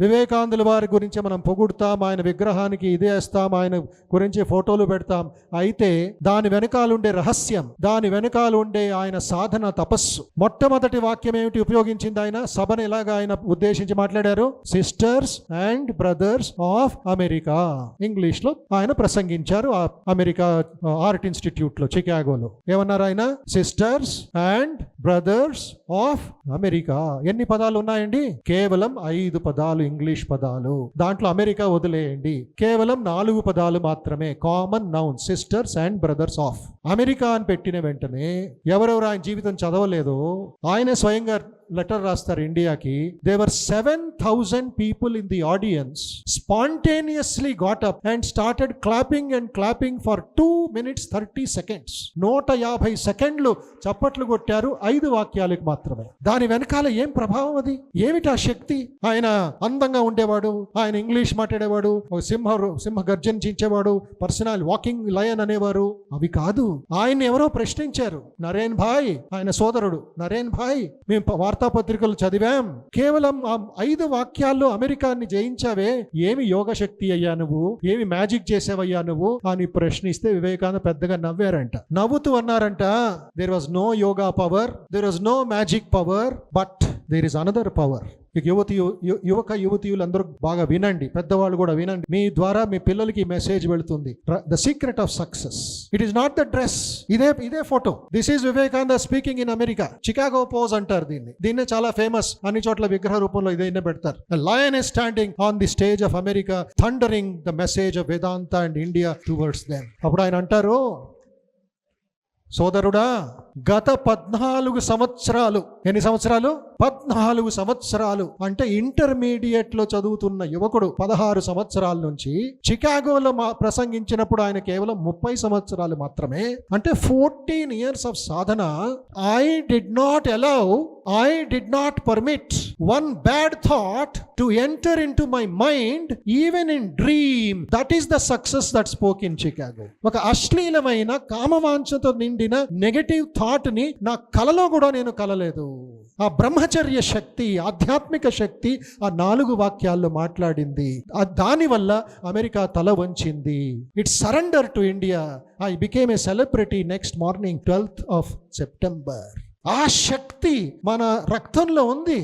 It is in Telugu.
వివేకానందుల వారి గురించి మనం పొగుడుతాం ఆయన విగ్రహానికి ఇదే వేస్తాం ఆయన గురించి ఫోటోలు పెడతాం. అయితే దాని వెనకాలుండే రహస్యం దాని వెనకాలుండే ఆయన సాధన తపస్సు. మొట్టమొదటి వాక్యం ఏమిటి ఉపయోగించింది ఆయన? సభను ఎలాగా ఆయన ఉద్దేశించి మాట్లాడారు? Sisters and brothers of America ఇంగ్లీష్లో ఆయన ప్రసంగించారు అమెరికా ఆర్ట్ ఇన్స్టిట్యూట్లో చికాగోలో. ఏమన్నారు ఆయన? Sisters and brothers of America ఎన్ని పదాలు ఉన్నాయండి? కేవలం ఐదు పదాలు ఇంగ్లీష్ పదాలు. దాంట్లో అమెరికా వదిలేయండి. కేవలం నాలుగు పదాలు మాత్రమే common noun sisters and brothers of America అని పెట్టిన వెంటనే ఎవరెవరు ఆయన జీవితం చదవలేదో ఆయన స్వయంగా లెటర్ రాస్తారు ఇండియాకి there were seven thousand people in the audience spontaneously got up and started clapping and clapping for two minutes thirty seconds నూట యాభై సెకండ్లు చప్పట్లు కొట్టారు ఐదు వాక్యాలకు మాత్రమే. దాని వెనకాల ఏం ప్రభావం అది? ఏమిటి ఆ శక్తి? ఆయన అందంగా ఉండేవాడు ఆయన ఇంగ్లీష్ మాట్లాడేవాడు ఒక సింహ సింహ గర్జనించేవాడు పర్సనల్ వాకింగ్ లయన్ అనేవారు. అవి కాదు ఆయన ఎవరో ప్రశ్నించారు. నరేన్ భాయ్ ఆయన సోదరుడు. నరేన్ భాయ్ మేము వార్తాపత్రికలు చదివాం. కేవలం ఆ ఐదు వాక్యాల్లో అమెరికాని జయించావే. ఏమి యోగ శక్తి అయ్యా నువ్వు? ఏమి మ్యాజిక్ చేసావయ్యా నువ్వు? అని ప్రశ్నిస్తే వివేకానంద పెద్దగా నవ్వారంట. నవ్వుతూ అన్నారంట there was no yoga power there was no magic power but there is another power ఇక యువతి యువక యువతీయులు అందరూ బాగా వినండి. పెద్దవాళ్ళు కూడా వినండి. మీ ద్వారా మీ పిల్లలకి మెసేజ్ వెళుతుంది. The secret of success it is not the dress ఇదే ఇదే photo this is Vivekananda speaking in America Chicago pose అంటారు దీన్ని. దీన్నే చాలా ఫేమస్ అన్ని చోట్ల విగ్రహ రూపంలో ఇదే పెడతారు. Lion is standing on the stage of America thundering the message of Vedanta and India towards them అప్పుడు ఆయన అంటారు సోదరుడా గత పద్నాలుగు సంవత్సరాలు ఎన్ని సంవత్సరాలు? పద్నాలుగు సంవత్సరాలు. అంటే ఇంటర్మీడియట్లో చదువుతున్న యువకుడు పదహారు సంవత్సరాల నుంచి చికాగోలో ప్రసంగించినప్పుడు ఆయన కేవలం ముప్పై సంవత్సరాలు మాత్రమే. అంటే fourteen years of sadhana I did not allow I did not permit one bad thought to enter in to my mind even in dream. That is the success that spoke in Chicago. ఒక అశ్లీలమైన కామవాంఛతో నిండిన నెగటివ్ థాట్ థాట్ని నా కలలో కూడా నేను కలలేదు. ఆ బ్రహ్మచర్య శక్తి ఆధ్యాత్మిక శక్తి ఆ నాలుగు వాక్యాల్లో మాట్లాడింది. దానివల్ల అమెరికా తల వంచింది. It surrender to India I became a celebrity next morning twelfth of September ఆ శక్తి మన రక్తంలో ఉంది.